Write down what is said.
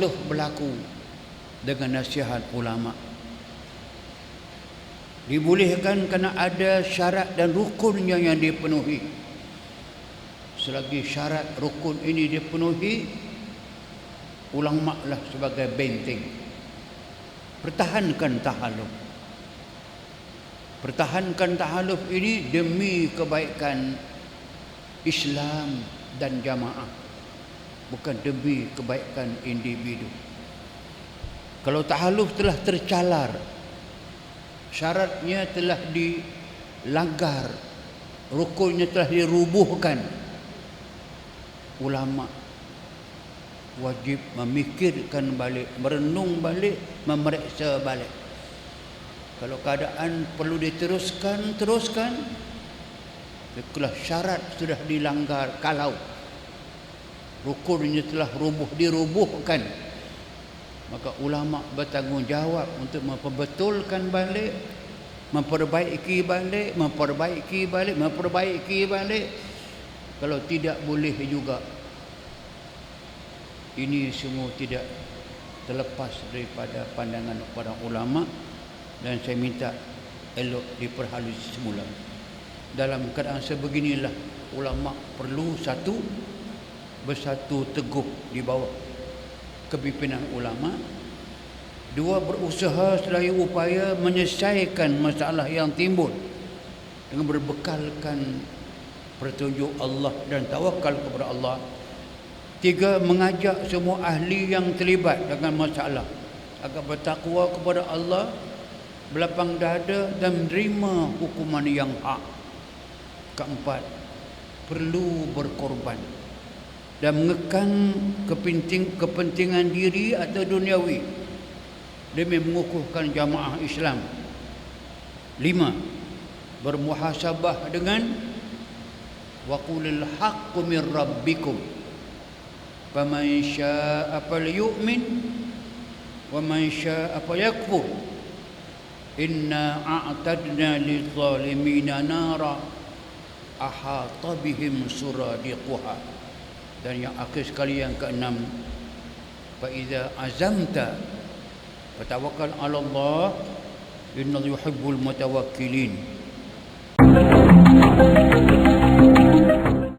tahaluf berlaku dengan nasihat ulama. Dibolehkan kerana ada syarat dan rukunnya yang dipenuhi. Selagi syarat rukun ini dipenuhi ulama lah sebagai benteng. Pertahankan tahaluf. Pertahankan tahaluf ini demi kebaikan Islam dan jamaah bukan demi kebaikan individu. Kalau tahaluf telah tercalar syaratnya telah dilanggar rukunnya telah dirubuhkan ulama wajib memikirkan balik merenung balik memeriksa balik. Kalau keadaan perlu diteruskan teruskan. Kalau syarat sudah dilanggar kalau rukunnya telah rubuh dirubuhkan. Maka ulama bertanggungjawab untuk memperbetulkan balik memperbaiki balik memperbaiki balik memperbaiki balik. Kalau tidak boleh juga ini semua tidak terlepas daripada pandangan para ulama dan saya minta elok diperhalusi semula. Dalam keadaan sebeginilah ulama perlu satu bersatu teguh di bawah kepimpinan ulama. Dua berusaha sedaya upaya menyelesaikan masalah yang timbul dengan berbekalkan petunjuk Allah dan tawakal kepada Allah. Tiga mengajak semua ahli yang terlibat dengan masalah agar bertakwa kepada Allah belapang dada dan menerima hukuman yang hak. Keempat perlu berkorban dan mengekang kepenting, kepentingan diri atau duniawi demi mengukuhkan jamaah Islam. Lima, bermuhasabah dengan waqulil haqqu min rabbikum. Faman syaa'a falyu'min wa man syaa'a falyakfur. Inna a'tadna lidh-dhalimina nara ahata bihim suradiquha dan yang akhir sekali yang keenam. Fa iza azamta fatawakkal 'ala Allah innallaha yuhibbul mutawakkilin